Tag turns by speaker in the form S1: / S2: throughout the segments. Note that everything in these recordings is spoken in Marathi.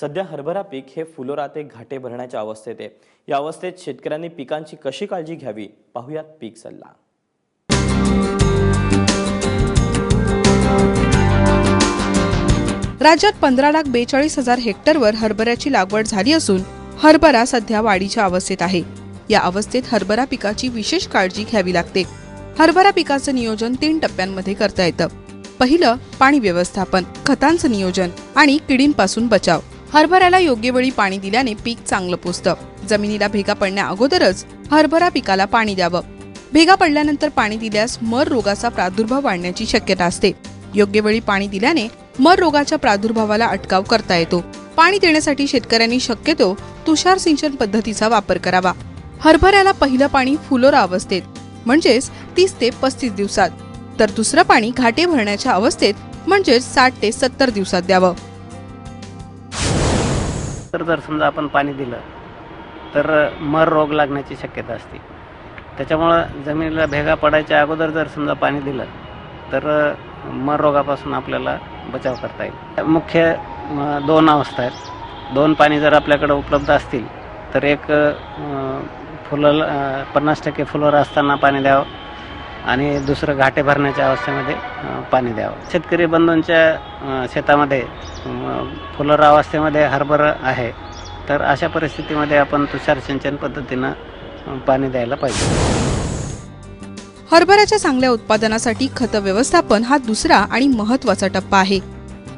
S1: सध्या हरभरा पीक हे फुलोराते घाटे भरण्याच्या अवस्थेत आहे. या अवस्थेत शेतकऱ्यांनी पिकांची कशी काळजी घ्यावी? पाहुयात पीक सल्ला.
S2: राज्यात पंधरा लाख बेचाळीस हजार हेक्टरवर हरभऱ्याची लागवड झाली असून हरभरा सध्या वाढीच्या अवस्थेत आहे. या अवस्थेत हरभरा पिकाची विशेष काळजी घ्यावी लागते. हरभरा पिकाचं नियोजन तीन टप्प्यांमध्ये करता येतं. पहिलं पाणी व्यवस्थापन खतांचं नियोजन आणि किडींपासून बचाव. हरभऱ्याला योग्य वेळी पाणी दिल्याने पीक चांगलं पोचतं जमिनीला भेगा पडण्या अगोदरच हरभरा पिकाला पाणी द्यावं. भेगा पडल्यानंतर पाणी दिल्यास मर रोगाचा प्रादुर्भाव वाढण्याची शक्यता असते. योग्य वेळी पाणी दिल्याने मर रोगाच्या प्रादुर्भावाला अटकाव करता येतो. पाणी देण्यासाठी शेतकऱ्यांनी शक्यतो तुषार सिंचन पद्धतीचा वापर करावा. हरभऱ्याला पहिलं पाणी फुलोरा अवस्थेत म्हणजेच तीस ते पस्तीस दिवसात. तर दुसरं पाणी घाटे भरण्याच्या अवस्थेत म्हणजेच साठ ते सत्तर दिवसात द्यावं.
S3: नंतर जर समजा आपण पाणी दिलं तर मर रोग लागण्याची शक्यता असते. त्याच्यामुळं जमिनीला भेगा पडायच्या अगोदर जर समजा पाणी दिलं तर मर रोगापासून आपल्याला बचाव करता येईल. मुख्य दोन अवस्था आहेत. दोन पाणी जर आपल्याकडे उपलब्ध असतील तर एक फुलं पन्नास टक्के फुलं असताना पाणी द्यावं. आणि दुसरं घाटे भरण्याच्या अवस्थेमध्ये पाणी द्यावं. शेतकरी बंधूंच्या शेतामध्ये फुलर फुलोरा अवस्थेमध्ये हरभरा आहे तर अशा परिस्थितीमध्ये आपण तुषार सिंचन पद्धतीनं पाणी द्यायला पाहिजे.
S2: हरभऱ्याच्या चांगल्या उत्पादनासाठी खत व्यवस्थापन हा दुसरा आणि महत्त्वाचा टप्पा आहे.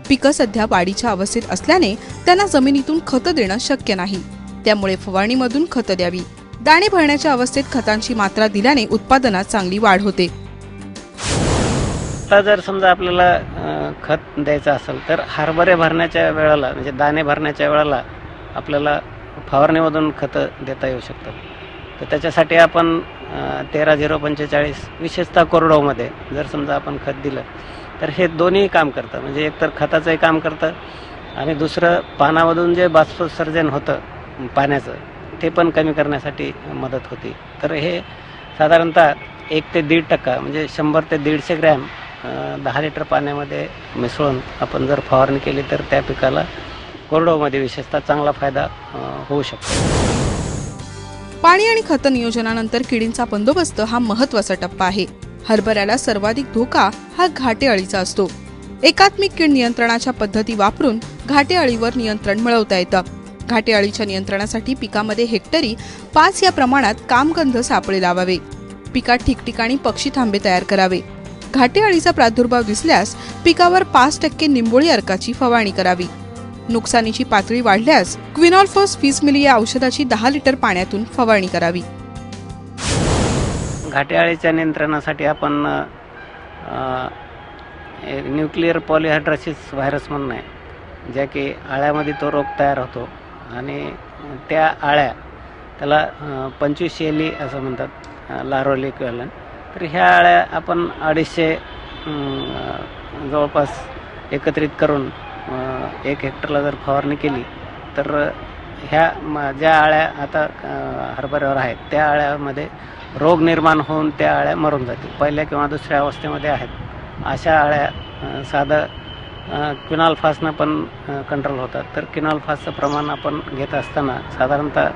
S2: पिकं सध्या वाढीच्या अवस्थेत असल्याने त्यांना जमिनीतून खत देणं शक्य नाही. त्यामुळे फवारणीमधून खत द्यावी. दाणे भरण्याच्या अवस्थेत खतांची मात्रा दिल्याने उत्पादनात चांगली वाढ होते.
S3: आता जर समजा आपल्याला खत द्यायचं असेल तर हरभरे भरण्याच्या वेळेला म्हणजे दाणे भरण्याच्या वेळेला आपल्याला फवारणीमधून खतं देता येऊ शकतात. तर त्याच्यासाठी आपण तेरा झिरो पंचेचाळीस विशेषतः कोरडोमध्ये जर समजा आपण खत दिलं तर हे दोन्ही काम करतं. म्हणजे एकतर खताचंही काम करतं आणि दुसरं पानामधून जे बाष्पोत्सर्जन होतं पाण्याचं ते पण कमी करण्यासाठी मदत होती. तर हे साधारणतः एक ते दीड टक्का म्हणजे शंभर ते दीडशे ग्रॅम दहा लिटर पाण्यामध्ये मिसळून आपण जर फवारणी केली तर त्या पिकाला कोरडवामध्ये विशेषतः चांगला फायदा होऊ शकतो.
S2: पाणी आणि खत नियोजनानंतर किडींचा बंदोबस्त हा महत्त्वाचा टप्पा आहे. हरभऱ्याला सर्वाधिक धोका हा घाटे अळीचा असतो. एकात्मिक कीड नियंत्रणाच्या पद्धती वापरून घाटे अळीवर नियंत्रण मिळवता येतं. घाटे अळीच्या नियंत्रणासाठी पिकामध्ये हेक्टरी पाच या प्रमाणात कामगंध सापळे लावावे. पिकात ठिकठिकाणी पक्षी थांबे तयार करावे. घाटे अळीचा प्रादुर्भाव दिसल्यास पिकावर पाच टक्के निंबोळी अर्काची फवारणी करावी. नुकसानीची पातळी वाढल्यास क्विनॉल्फॉस वीस मिली या औषधाची दहा लिटर पाण्यातून फवारणी करावी.
S3: घाटेआळीच्या नियंत्रणासाठी आपण न्यूक्लिअर पॉलिहायड्रासिस व्हायरस म्हणून आहे ज्या की आळ्यामध्ये तो रोग तयार होतो. आणि त्या आळ्या त्याला पंचवीस एली असं म्हणतात लारोली क्वेलन. तर ह्या आळ्या आपण अडीचशे जवळपास एकत्रित करून एक हेक्टरला जर फवारणी केली तर ह्या म- ज्या आळ्या आता हरभऱ्यावर आहेत त्या आळ्यामध्ये रोग निर्माण होऊन त्या आळ्या मरून जातील. पहिल्या किंवा दुसऱ्या अवस्थेमध्ये आहेत. अशा आळ्या साधं साधं क्विनॉल्फासनं पण कंट्रोल होतात. तर क्विनॉल्फासचं प्रमाण आपण घेत असताना साधारणतः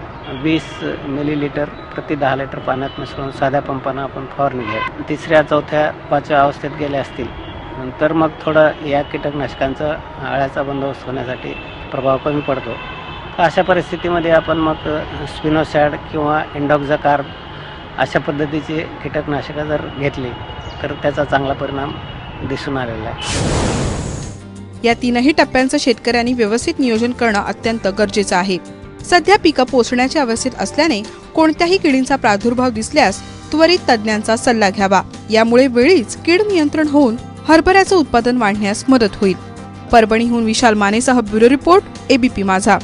S3: वीस मिलीलिटर प्रति दहा लिटर पाण्यात मिसळून साध्या पंपानं आपण फवारणी घ्या तिसऱ्या चौथ्या पाचव्या अवस्थेत गेले असतील तर मग थोडं या कीटकनाशकांचा आळ्याचा बंदोबस्त होण्यासाठी प्रभाव कमी पडतो. अशा परिस्थितीमध्ये आपण मग स्पिनोसॅड किंवा इंडॉक्झाकार अशा पद्धतीचे कीटकनाशकं जर घेतली तर त्याचा चांगला परिणाम दिसून आलेला आहे.
S2: या तीनही टप्प्यांचं शेतकऱ्यांनी व्यवस्थित नियोजन करणं अत्यंत गरजेचं आहे. सध्या पिकं पोचण्याच्या अवस्थेत असल्याने कोणत्याही किडींचा प्रादुर्भाव दिसल्यास त्वरित तज्ज्ञांचा सल्ला घ्यावा. यामुळे वेळीच कीड नियंत्रण होऊन हरभऱ्याचं उत्पादन वाढण्यास मदत होईल. परभणीहून विशाल मानेसह ब्युरो रिपोर्ट एबीपी माझा.